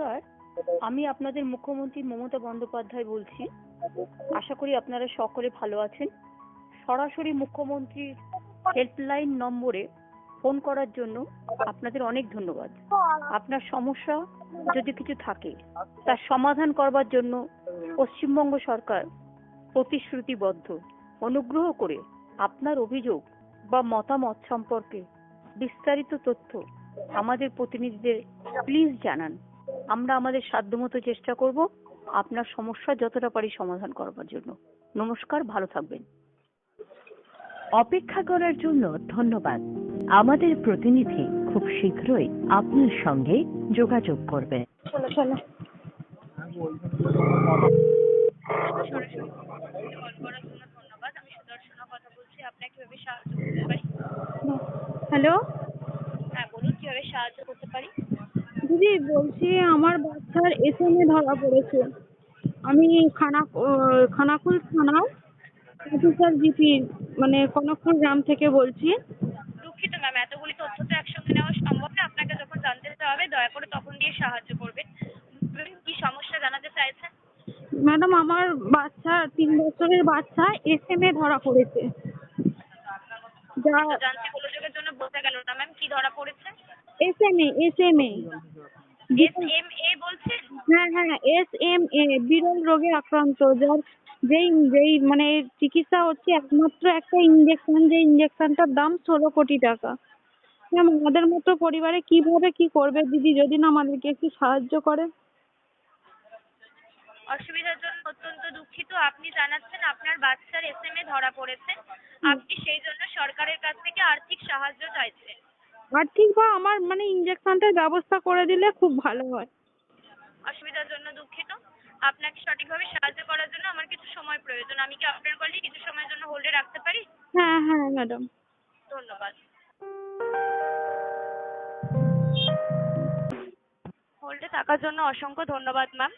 নমস্কার। আমি আপনাদের মুখ্যমন্ত্রী মমতা বন্দ্যোপাধ্যায় বলছি। আশা করি আপনারা সকলে ভালো আছেন। সরাসরি মুখ্যমন্ত্রীর হেল্পলাইন নম্বরে ফোন করার জন্য আপনাদের অনেক ধন্যবাদ। আপনার সমস্যা যদি কিছু থাকে, তার সমাধান করবার জন্য পশ্চিমবঙ্গ সরকার প্রতিশ্রুতিবদ্ধ। অনুগ্রহ করে আপনার অভিযোগ বা মতামত সম্পর্কে বিস্তারিত তথ্য আমাদের প্রতিনিধিদের প্লিজ জানান। আমরা আমাদের সাধ্যমতো চেষ্টা করব আপনার সমস্যা যতটা পারি সমাধান করবার জন্য। নমস্কার ভালো থাকবেন। অপেক্ষা করার জন্য ধন্যবাদ। আমাদের প্রতিনিধি খুব শীঘ্রই আপনার সঙ্গে যোগাযোগ করবে হ্যালো? হ্যাঁ বলুন কীভাবে সাহায্য করতে পারি? দিদি বলছি আমার বাচ্চার এসএমএ ধরা পড়েছে। আমি খানা খানাকুল থানার অফিসার জিপি মানে কনকপুর গ্রাম থেকে বলছি। দুঃখিত ম্যাম এতগুলি তথ্য তো একসঙ্গে নেওয়া সম্ভব না। আপনাকে যখন জানতে হবে দয়া করে তখন দিয়ে সাহায্য করবেন। কি সমস্যা জানাতে চাইছেন? ম্যাডাম আমার বাচ্চা তিন বছরের বাচ্চা এসএমএ ধরা পড়েছে। যা জানতে গোলযোগের জন্য বোঝা গেল না ম্যাম কি ধরা পড়েছে? এসএমএ এসএমএ বলছেন? হ্যাঁ হ্যাঁ এস বিরল রোগে আক্রান্ত যার যেই যেই মানে চিকিৎসা হচ্ছে একমাত্র একটা ইঞ্জেকশন যে ইঞ্জেকশনটার দাম ষোলো কোটি টাকা। ম্যাম আমাদের মতো পরিবারে কীভাবে কি করবে দিদি যদি না আমাদেরকে একটু সাহায্য করে? অসুবিধার জন্য অত্যন্ত দুঃখিত। আপনি জানাচ্ছেন আপনার বাচ্চার এস এম এ ধরা পড়েছে। আপনি সেই জন্য সরকারের কাছ থেকে আর্থিক সাহায্য চাইছেন। আর্থিক বা আমার মানে ইঞ্জেকশনটার ব্যবস্থা করে দিলে খুব ভালো হয়। অসুবিধার জন্য দুঃখিত। আপনাকে সঠিকভাবে সাহায্য করার জন্য আমার কিছু সময় প্রয়োজন। আমি কি আপনার কলটি কিছু সময়ের জন্য হোল্ডে রাখতে পারি? হ্যাঁ হ্যাঁ ম্যাডাম ধন্যবাদ। হোল্ডে থাকার জন্য অসংখ্য ধন্যবাদ ম্যাম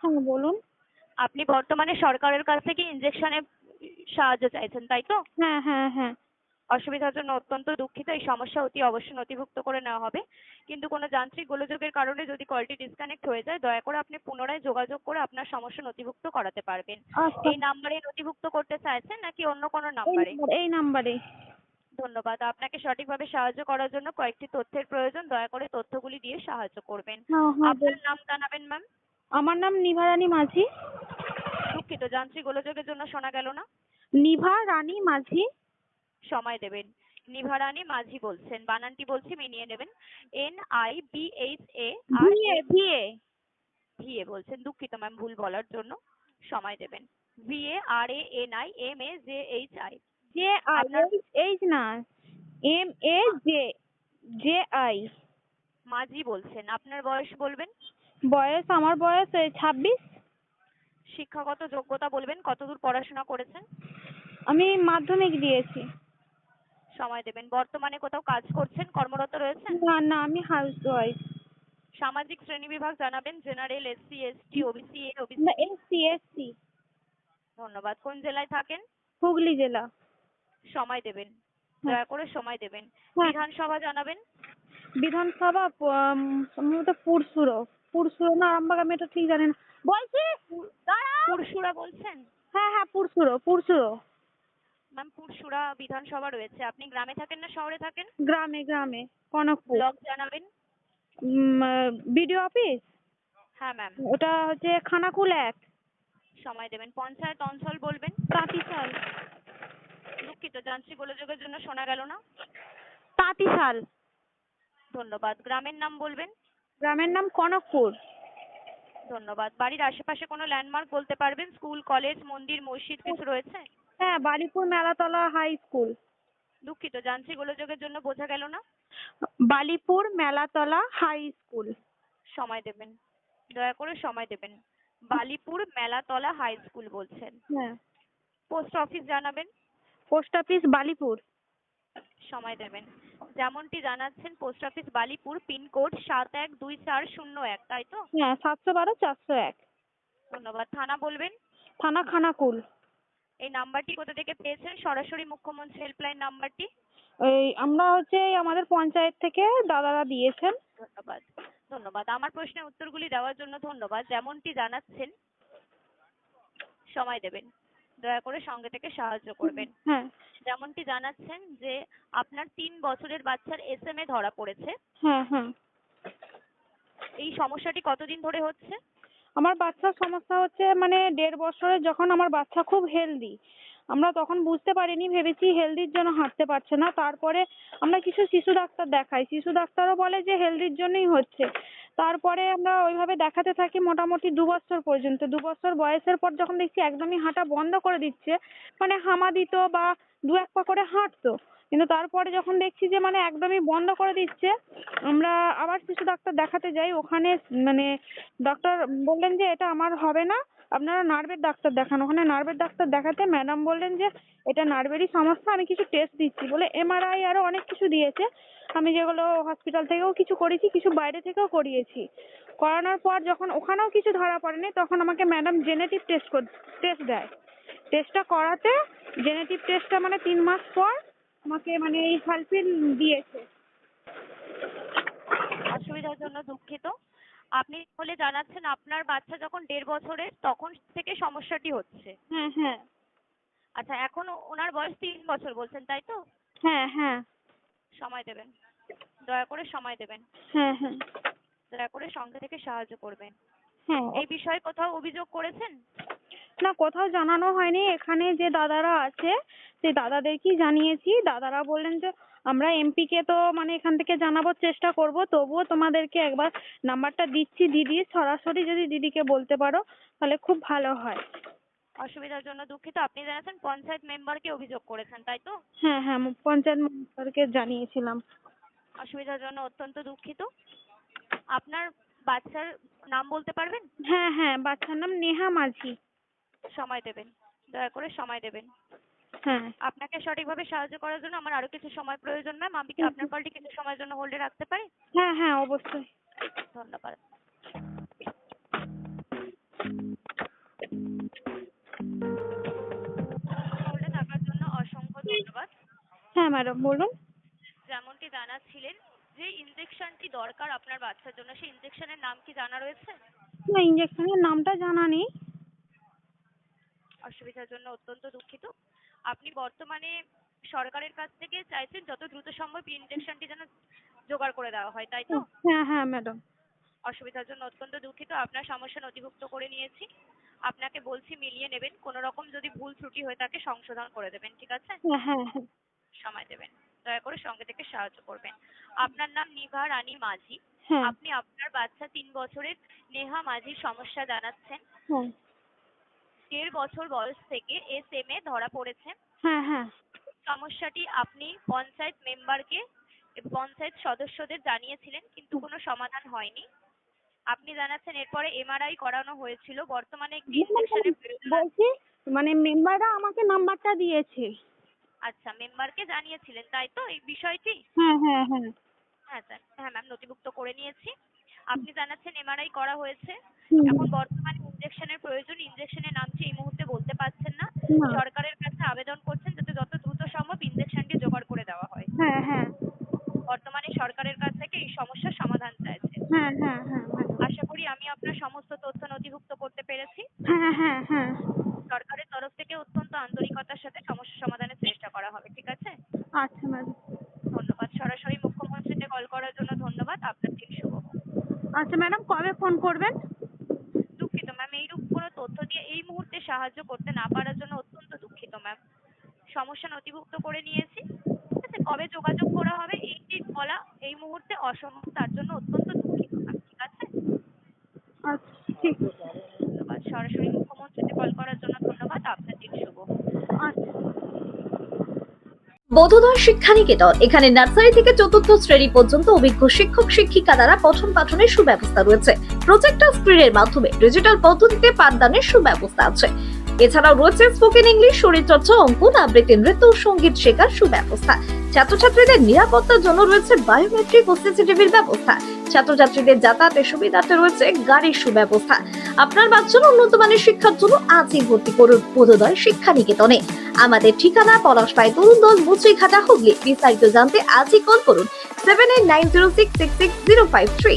হ্যাঁ বলুন। আপনি বর্তমানে সরকারের কাছ থেকে ইনজেকশনের সাহায্য চাইছেন তাই তো? হ্যাঁ হ্যাঁ হ্যাঁ। অসুবিধার জন্য অত্যন্ত দুঃখিত। এই সমস্যা অতি অবশ্যই নথিভুক্ত করে নেওয়া হবে। কিন্তু কোনো যান্ত্রিক গোলযোগের কারণে যদি কলটি ডিসকানেক্ট হয়ে যায় দয়া করে আপনি পুনরায় যোগাযোগ করে আপনার সমস্যা নথিভুক্ত করাতে পারবেন। আচ্ছা। এই নাম্বারে নথিভুক্ত করতে চাইছেন নাকি অন্য কোনো এই নাম্বারে? নাম্বার- এই নাম্বারে। ধন্যবাদ। আপনাকে সঠিকভাবে সাহায্য করার জন্য কয়েকটি তথ্যের প্রয়োজন। দয়া করে তথ্যগুলি দিয়ে সাহায্য করবেন। হ্যাঁ হ্যাঁ আপনার নাম জানাবেন ম্যাম আমার নাম নিভা রানী মাঝি। দুঃখিত যান্ত্রিক গোলযোগের জন্য শোনা গেল না। নিভা রানী মাঝি। সময় দেবেন। নিভারানী মাঝি বলছেন বানানটি বলছি মিলিয়ে নেবেন। N I B H A R V A V A. V A বলছেন দুঃখিত ম্যাম ভুল বলার জন্য সময় দেবেন। V A R A N I M A J H I J I H না M A J J I Majhi বলছেন আপনার বয়স বলবেন? বয়স আমার বয়স ছাব্বিশ। শিক্ষাগত যোগ্যতা বলবেন কতদূর পড়াশোনা করেছেন? আমি মাধ্যমিক দিয়েছি। সময় দেবেন? বর্তমানে কোথাও কাজ করছেন? কর্মরত রয়েছেন? না না আমি ওয়াইফ সামাজিক শ্রেণি বিভাগ জানাবেন? General SC ST OBC A OBC না এসসি এসসি ধন্যবাদ। কোন জেলায় থাকেন? হুগলি জেলা। সময় দেবেন। হ্যাঁ। দয়া করে সময় দেবেন। হ্যাঁ। বিধানসভা জানাবেন? বিধানসভা সম্ভবত পুরসুরো। পুরসুরো না আরামবাগ আমি এটা ঠিক জানি না। বলছি দাঁড়াও। পুরসুরা বলছেন? হ্যাঁ হ্যাঁ পুরসুরো পুরসুরো। ম্যাম পুরসুরা বিধানসভা রয়েছে। আপনি গ্রামে থাকেন না শহরে থাকেন? গ্রামে গ্রামে। কনকপুর। ব্লক জানাবেন? BDO office? হ্যাঁ ম্যাম ওটা হচ্ছে খানাকুল এক। সময় দেবেন। পঞ্চায়েত অঞ্চল বলবেন? তাঁতিশাল। দুঃখিত যান্ত্রিক গোলযোগের জন্য শোনা গেল না। তাঁতিশাল। ধন্যবাদ। গ্রামের নাম বলবেন? গ্রামের নাম কনকপুর। ধন্যবাদ। বাড়ির আশেপাশে কোনো ল্যান্ডমার্ক বলতে পারবেন? স্কুল কলেজ মন্দির মসজিদ কিছু রয়েছে? হ্যাঁ বালিপুর মেলাতলা হাই স্কুল দুঃখিত যান্ত্রিক গোলযোগের জন্য বোঝা গেল না? বালিপুর মেলাতলা হাই স্কুল সময় দেবেন। দয়া করে সময় দেবেন। বালিপুর মেলাতলা হাই স্কুল বলছেন। হ্যাঁ। পোস্ট অফিস জানাবেন? Post office Balipur. সময় দেবেন। যেমনটি জানাচ্ছেন পোস্ট অফিস বালিপুর পিনকোড সাত এক দুই চার শূন্য এক তাই তো? হ্যাঁ সাতশো বারো চারশো এক। ধন্যবাদ। থানা বলবেন? থানা খানাকুল। এই নাম্বারটি কোথা থেকে পেয়েছেন? সরাসরি মুখ্যমন্ত্রী হেল্পলাইন নাম্বারটি? এই আমরা হচ্ছে আমাদের পঞ্চায়েত থেকে দাদারা দিয়েছেন। ধন্যবাদ। ধন্যবাদ। আমার প্রশ্নের উত্তরগুলি দেওয়ার জন্য ধন্যবাদ। যেমনটি জানাচ্ছেন সময় দেবেন। দয়া করে সঙ্গে থেকে সাহায্য করবেন। হ্যাঁ। যেমনটি জানাচ্ছেন যে আপনার তিন বছরের বাচ্চার এস এম এ ধরা পড়েছে। হ্যাঁ হ্যাঁ। এই সমস্যাটি কতদিন ধরে হচ্ছে? আমার বাচ্চার সমস্যা হচ্ছে মানে দেড় বছরের যখন আমার বাচ্চা খুব হেলদি আমরা তখন বুঝতে পারিনি, ভেবেছি হেলদির জন্য হাঁটতে পারছে না। তারপরে আমরা কিছু শিশু ডাক্তার দেখাই। শিশু ডাক্তারও বলে যে হেলদির জন্যই হচ্ছে। তারপরে আমরা ওইভাবে দেখাতে থাকি মোটামুটি দু বছর পর্যন্ত। দু বছর বয়সের পর যখন দেখছি একদমই হাঁটা বন্ধ করে দিচ্ছে মানে হামা দিত বা দু এক পা করে হাঁটতো। কিন্তু তারপরে যখন দেখছি যে মানে একদমই বন্ধ করে দিচ্ছে, আমরা আবার শিশু ডাক্তার দেখাতে যাই। ওখানে মানে ডাক্তার বললেন যে, এটা আমার হবে না। আপনারা নার্ভের ডাক্তার দেখান। ওখানে নার্ভের ডাক্তার দেখাতে ম্যাডাম বললেন যে, এটা নার্ভেরই সমস্যা, আমি কিছু টেস্ট দিচ্ছি। বলে এমআরআই আরও অনেক কিছু দিয়েছে। আমি যেগুলো হসপিটাল থেকেও কিছু করেছি, কিছু বাইরে থেকেও করিয়েছি। করানোর পর যখন ওখানেও কিছু ধরা পড়েনি, তখন আমাকে ম্যাডাম জেনেটিভ টেস্ট টেস্ট দেয়। টেস্টটা করাতে জেনেটিভ টেস্টটা মানে তিন মাস পর আমাকে মানে এই সালফিন দিয়েছে। অসুবিধার জন্য দুঃখিত। আপনি বলে জানাচ্ছেন আপনার বাচ্চা যখন দেড় বছরের তখন থেকে সমস্যাটি হচ্ছে। হ্যাঁ হ্যাঁ। আচ্ছা এখন ওনার বয়স তিন বছর বলছেন তাই তো? হ্যাঁ হ্যাঁ। সময় দেবেন। দয়া করে সময় দেবেন। হ্যাঁ হ্যাঁ। দয়া করে সঙ্গে থেকে সাহায্য করবেন। হ্যাঁ। এই বিষয়ে কোথাও অভিযোগ করেছেন? না কোথাও জানানো হয়নি। এখানে যে দাদারা আছে সেই দাদাদেরকেই জানিয়েছি। দাদারা বললেন যে আমরা এমপি কে তো মানে এখান থেকে জানাবার চেষ্টা করব। তবুও তোমাদেরকে একবার নাম্বারটা দিচ্ছি দিদি। সরাসরি যদি দিদিকে বলতে পারো তাহলে খুব ভালো হয়। অসুবিধার জন্য দুঃখিত। আপনি জানাচ্ছেন পঞ্চায়েত মেম্বারকে অভিযোগ করেছেন তাই তো? হ্যাঁ হ্যাঁ পঞ্চায়েত মেম্বারকে জানিয়েছিলাম। অসুবিধার জন্য অত্যন্ত দুঃখিত। আপনার বাচ্চার নাম বলতে পারবেন? হ্যাঁ হ্যাঁ বাচ্চার নাম নেহা মাঝি। সময় দেবেন। দয়া করে সময় দেবেন। আপনাকে সঠিকভাবে সাহায্য করার জন্য আমার আরও কিছু সময় প্রয়োজন ম্যাম আমি কি আপনার কলটি কিছু সময়ের জন্য হোল্ডে রাখতে পারি? হ্যাঁ হ্যাঁ অবশ্যই। ধন্যবাদ। হোল্ডে থাকার জন্য অসংখ্য ধন্যবাদ। হ্যাঁ ম্যাডাম বলুন। যেমনটি জানাচ্ছিলেন যে ইনজেকশনটি দরকার আপনার বাচ্চার জন্য সেই ইনজেকশনের নাম কি জানা রয়েছে? না ইঞ্জেকশনের নামটা জানা নেই। অসুবিধার জন্য অত্যন্ত দুঃখিত। আপনি বর্তমানে সরকারের কাছ থেকে চাইছেন যত দ্রুত সম্ভব ইনজেকশনটি যেন জোগাড় করে দেওয়া হয় তাই তো? হ্যাঁ হ্যাঁ ম্যাডাম অসুবিধার জন্য অত্যন্ত দুঃখিত আপনার সমস্যা নথিভুক্ত করে নিয়েছি। আপনাকে বলছি মিলিয়ে নেবেন কোনো রকম যদি ভুল ত্রুটি হয়ে থাকে সংশোধন করে দেবেন ঠিক আছে? হ্যাঁ সময় দেবেন। দয়া করে সঙ্গে থেকে সাহায্য করবেন। আপনার নাম নিভা রানী মাঝি। আপনি আপনার বাচ্চা তিন বছরের নেহা মাঝির সমস্যা জানাচ্ছেন। দেড় বছর বয়স থেকে এম এ ধরা পড়েছে হ্যাঁ হ্যাঁ। সমস্যাটি আপনি পঞ্চায়েত মেম্বারকে এবং পঞ্চায়েত সদস্যদের জানিয়েছিলেন কিন্তু কোনো সমাধান হয়নি। আপনি জানাচ্ছেন এরপরে এমআরআই করানো হয়েছিল। বর্তমানে একটি। বলছি মানে মেম্বাররা আমাকে নাম্বারটা দিয়েছে। আচ্ছা মেম্বারকে জানিয়েছিলেন তাই তো? এই বিষয়টি? হ্যাঁ হ্যাঁ হ্যাঁ। হ্যাঁ স্যার। হ্যাঁ ম্যাম নথিভুক্ত করে নিয়েছি। আপনি জানাচ্ছেন এমআরআই করা হয়েছে। এখন বর্তমানে ইনজেকশনের প্রয়োজন। injection এর নামটি এই মুহূর্তে বলতে পারছেন না। সরকারের কাছে আবেদন করছেন যাতে যত দ্রুত সম্ভব injection টি জোগাড় করে দেওয়া হয়। হ্যাঁ হ্যাঁ। বর্তমানে সরকারের কাছ থেকে এই সমস্যার সমাধান চাইছে। হ্যাঁ হ্যাঁ হ্যাঁ আশা করি আমি আপনার সমস্ত তথ্য নথিভুক্ত করতে পেরেছি হ্যাঁ হ্যাঁ হ্যাঁ সরকারের তরফ থেকে অত্যন্ত আন্তরিকতার সাথে সমস্যা সমাধানের চেষ্টা করা হবে ঠিক আছে আচ্ছা ম্যাডাম ধন্যবাদ সরাসরি মুখ্যমন্ত্রীকে কল করার জন্য ধন্যবাদ আপনার দিন শুভ হোক। আচ্ছা ম্যাডাম কবে ফোন করবেন দুঃখিত ম্যাম এইরূপ কোনো তথ্য দিয়ে এই মুহূর্তে সাহায্য করতে না পারার জন্য অত্যন্ত দুঃখিত ম্যাম সমস্যা নথিভুক্ত করে নিয়েছি। ঠিক আছে? কবে যোগাযোগ করা হবে এইটি বলা এই মুহূর্তে অসম্ভব তার জন্য অত্যন্ত দুঃখিত ম্যাম ঠিক আছে? আচ্ছা ঠিক ধন্যবাদ। সরাসরি মুখ্যমন্ত্রীকে কল করার জন্য ধন্যবাদ। আপনার দিন শুভ হোক। আচ্ছা। বোধোদয় শিক্ষানিকেতন এখানে নার্সারি থেকে চতুর্থ শ্রেণি পর্যন্ত অভিজ্ঞ শিক্ষক শিক্ষিকা দ্বারা পঠন পাঠনের সুব্যবস্থা রয়েছে। প্রজেক্টর স্ক্রিনের মাধ্যমে ডিজিটাল পদ্ধতিতে পাঠদানের সুব্যবস্থা আছে। এছাড়াও রয়েছে স্পোকেন ইংলিশ শরীরচর্চা, অঙ্কন, আবৃত্তি, নৃত্য সংগীত শেখার সুব্যবস্থা। ছাত্রছাত্রীদের নিরাপত্তার জন্য রয়েছে বায়োমেট্রিক ও সিসিটিভির ব্যবস্থা। ছাত্রছাত্রীদের যাতায়াতের সুবিধাতে রয়েছে গাড়ির সুব্যবস্থা। আপনার বাচ্চার উন্নত মানের শিক্ষার জন্য আজই ভর্তি করুন বোধোদয় শিক্ষা নিকেতনে আমাদের ঠিকানা পলাশপাই তরুণ দল মুচড়িঘাটা হুগলি। বিস্তারিত জানতে আজই কল করুন seven eight nine zero six six six zero five three